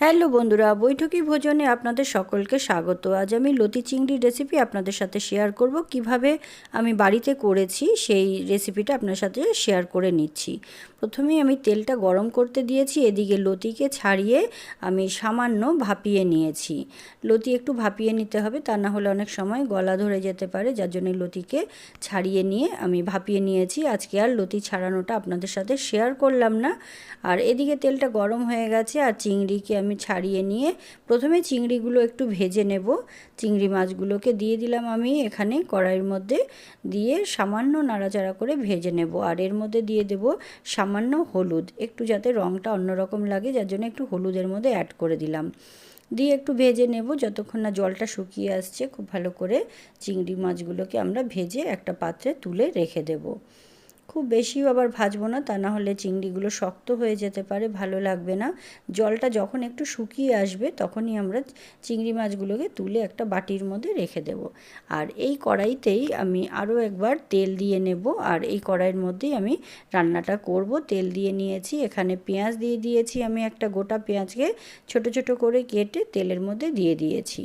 Hello বন্ধুরা, বৈঠকি ভোজনে আপনাদের সকলকে স্বাগত। আজ আমি লতি চিংড়ির রেসিপি আপনাদের সাথে শেয়ার করব, কীভাবে আমি বাড়িতে করেছি সেই রেসিপিটা আপনার সাথে শেয়ার করে নিচ্ছি। প্রথমেই আমি তেলটা গরম করতে দিয়েছি, এদিকে লতিকে ছাড়িয়ে আমি সামান্য ভাপিয়ে নিয়েছি। লতি একটু ভাপিয়ে নিতে হবে, তা না হলে অনেক সময় গলা ধরে যেতে পারে, যার জন্য লতিকে ছাড়িয়ে নিয়ে আমি ভাপিয়ে নিয়েছি। আজকে আর লতি ছাড়ানোটা আপনাদের সাথে শেয়ার করলাম না। আর এদিকে তেলটা গরম হয়ে গেছে, আর চিংড়িকে আমি ছাড়িয়ে নিয়ে প্রথমে চিংড়িগুলো একটু ভেজে নেব। চিংড়ি মাছগুলোকে দিয়ে দিলাম আমি এখানে কড়াইয়ের মধ্যে দিয়ে সামান্য নাড়াচাড়া করে ভেজে নেব। আর এর মধ্যে দিয়ে দেব সামান্য হলুদ। একটু যাতে রঙটা অন্যরকম লাগে, যার জন্য একটু হলুদের মধ্যে অ্যাড করে দিলাম। দিয়ে একটু ভেজে নেব যতক্ষণ না জলটা শুকিয়ে আসছে। খুব ভালো করে চিংড়ি মাছগুলোকে আমরা ভেজে একটা পাত্রে তুলে রেখে দেবো। খুব বেশিও আবার ভাজবো না, তা না হলে চিংড়িগুলো শক্ত হয়ে যেতে পারে, ভালো লাগবে না। জলটা যখন একটু শুকিয়ে আসবে, তখনই আমরা চিংড়ি মাছগুলোকে তুলে একটা বাটির মধ্যে রেখে দেব। আর এই কড়াইতেই আমি আরও একবার তেল দিয়ে নেব, আর এই কড়াইয়ের মধ্যেই আমি রান্নাটা করব। তেল দিয়ে নিয়েছি, এখানে পেঁয়াজ দিয়ে দিয়েছি আমি একটা গোটা পেঁয়াজকে, ছোট ছোট করে কেটে তেলের মধ্যে দিয়ে দিয়েছি।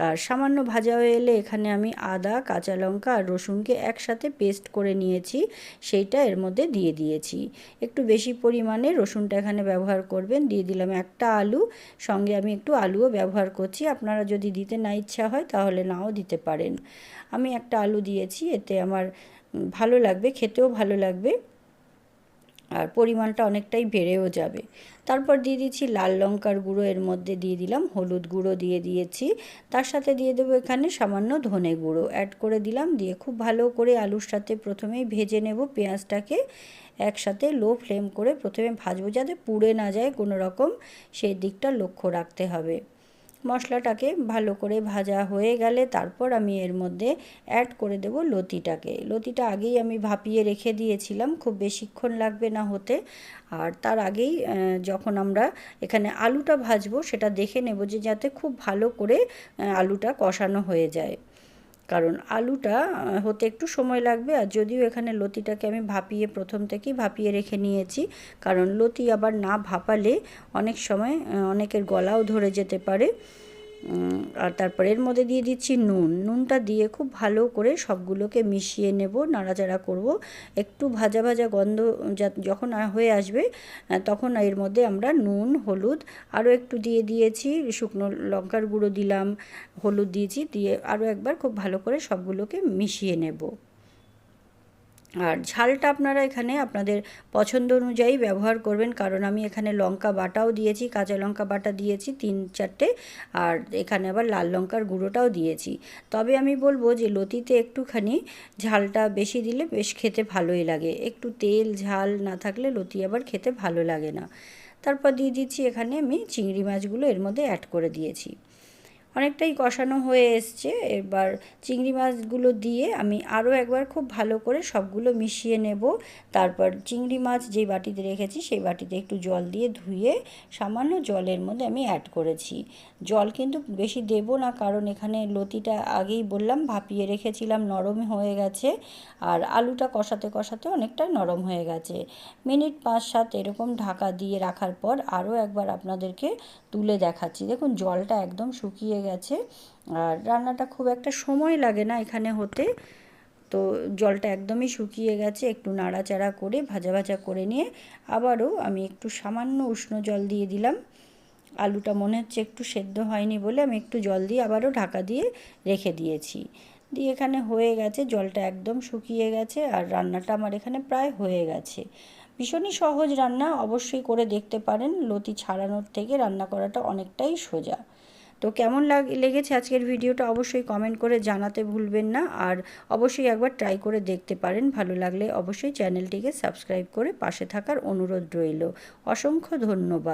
আর সামান্য ভাজা হয়ে এলে এখানে আমি আদা, কাঁচা লঙ্কা আর রসুনকে একসাথে পেস্ট করে নিয়েছি। সেইটা এর মধ্যে দিয়ে দিয়েছি। একটু বেশি পরিমাণে রসুনটা এখানে ব্যবহার করবেন। দিয়ে দিলাম একটা আলু। সঙ্গে আমি একটু আলুও ব্যবহার করছি। আপনারা যদি দিতে না ইচ্ছা হয় তাহলে নাও দিতে পারেন। আমি একটা আলু দিয়েছি। এতে আমার ভালো লাগবে, খেতেও ভালো লাগবে। আর পরিমাণটা অনেকটাই বেড়েও যাবে। তারপর দিয়ে দিচ্ছি লাল লঙ্কার গুঁড়ো, এর মধ্যে দিয়ে দিলাম হলুদ গুঁড়ো দিয়ে দিয়েছি। তার সাথে দিয়ে দেবো এখানে সামান্য ধনে গুঁড়ো। অ্যাড করে দিলাম, দিয়ে খুব ভালো করে আলুর সাথে প্রথমেই ভেজে নেব পেঁয়াজটাকে। একসাথে লো ফ্লেম করে প্রথমে ভাজবো যাতে পুড়ে না যায়, কোনো রকম সেই দিকটা লক্ষ্য রাখতে হবে। মশলাটাকে ভালো করে ভাজা হয়ে গেলে তারপর আমি এর মধ্যে অ্যাড করে দেব লতিটাকে। লতিটা আগেই আমি ভাপিয়ে রেখে দিয়েছিলাম, খুব বেশিক্ষণ লাগবে না হতে। আর তার আগেই যখন আমরা এখানে আলুটা ভাজবো, সেটা দেখে নেব যে যাতে খুব ভালো করে আলুটা কষানো হয়ে যায়। কারণ আলুটা হতে একটু সময় লাগবে আর যদিও এখানে লতিটাকে আমি ভাপিয়ে প্রথম থেকেই ভাপিয়ে রেখে নিয়েছি, কারণ লতি আবার না ভাপালে অনেক সময় অনেকের গলাও ধরে যেতে পারে। আর তারপর এর মধ্যে দিয়ে দিচ্ছি নুন। নুনটা দিয়ে খুব ভালো করে সবগুলোকে মিশিয়ে নেব, নাড়াচাড়া করব। একটু ভাজা ভাজা গন্ধ যখন হয়ে আসবে তখন এর মধ্যে আমরা নুন, হলুদ, আরও একটু দিয়ে দিয়েছি, শুকনো লঙ্কার গুঁড়ো দিলাম, হলুদ দিয়েছি, দিয়ে আরও একবার খুব ভালো করে সবগুলোকে মিশিয়ে নেব। আর ঝালটা আপনারা এখানে আপনাদের পছন্দ অনুযায়ী ব্যবহার করবেন। কারণ আমি এখানে লঙ্কা বাটাও দিয়েছি, কাঁচা লঙ্কা বাটা দিয়েছি তিন চারটে, আর এখানে আবার লাল লঙ্কার গুঁড়োটাও দিয়েছি। তবে আমি বলব যে লতিতে একটুখানি ঝালটা বেশি দিলে বেশ খেতে ভালোই লাগে। একটু তেল, ঝাল না থাকলে লতি আবার খেতে ভালো লাগে না। তারপর দিয়ে দিচ্ছি এখানে আমি চিংড়ি মাছগুলো এর মধ্যে অ্যাড করে দিয়েছি। অনেকটাই কষানো হয়ে এসছে। এবার চিংড়ি মাছগুলো দিয়ে আমি আরও একবার খুব ভালো করে সবগুলো মিশিয়ে নেব। তারপর চিংড়ি মাছ যেই বাটিতে রেখেছি, সেই বাটিতে একটু জল দিয়ে ধুয়ে সামান্য জলের মধ্যে আমি অ্যাড করেছি। জল কিন্তু বেশি দেব না, কারণ এখানে লতিটা আগেই বললাম, ভাপিয়ে রেখেছিলাম, নরম হয়ে গেছে। আর আলুটা কষাতে কষাতে অনেকটা নরম হয়ে গেছে। মিনিট পাঁচ সাত এরকম ঢাকা দিয়ে রাখার পর আরও একবার আপনাদেরকে তুলে দেখাচ্ছি। দেখুন, জলটা একদম শুকিয়ে গেছে। আর রান্নাটা খুব একটা সময় লাগে না এখানে হতে। তো জলটা একদমই শুকিয়ে গেছে, একটু নাড়াচাড়া করে, ভাজা ভাজা করে নিয়ে আবারও আমি একটু সামান্য উষ্ণ জল দিয়ে দিলাম। আলুটা মনে হচ্ছে একটু সেদ্ধ হয়নি বলে আমি একটু জল দিয়ে আবারও ঢাকা দিয়ে রেখে দিয়েছি। দিয়ে এখানে হয়ে গেছে, জলটা একদম শুকিয়ে গেছে আর রান্নাটা আমার এখানে প্রায় হয়ে গেছে। ভীষণই সহজ রান্না, অবশ্যই করে দেখতে পারেন। লতি ছাড়ানোর থেকে রান্না করাটা অনেকটাই সোজা। তো কেমন লাগ, লেগেছে আজকের ভিডিওটা অবশ্যই কমেন্ট করে জানাতে ভুলবেন না। আর অবশ্যই একবার ট্রাই করে দেখতে পারেন। ভালো লাগলে অবশ্যই চ্যানেলটিকে সাবস্ক্রাইব করে পাশে থাকার অনুরোধ রইল। অসংখ্য ধন্যবাদ।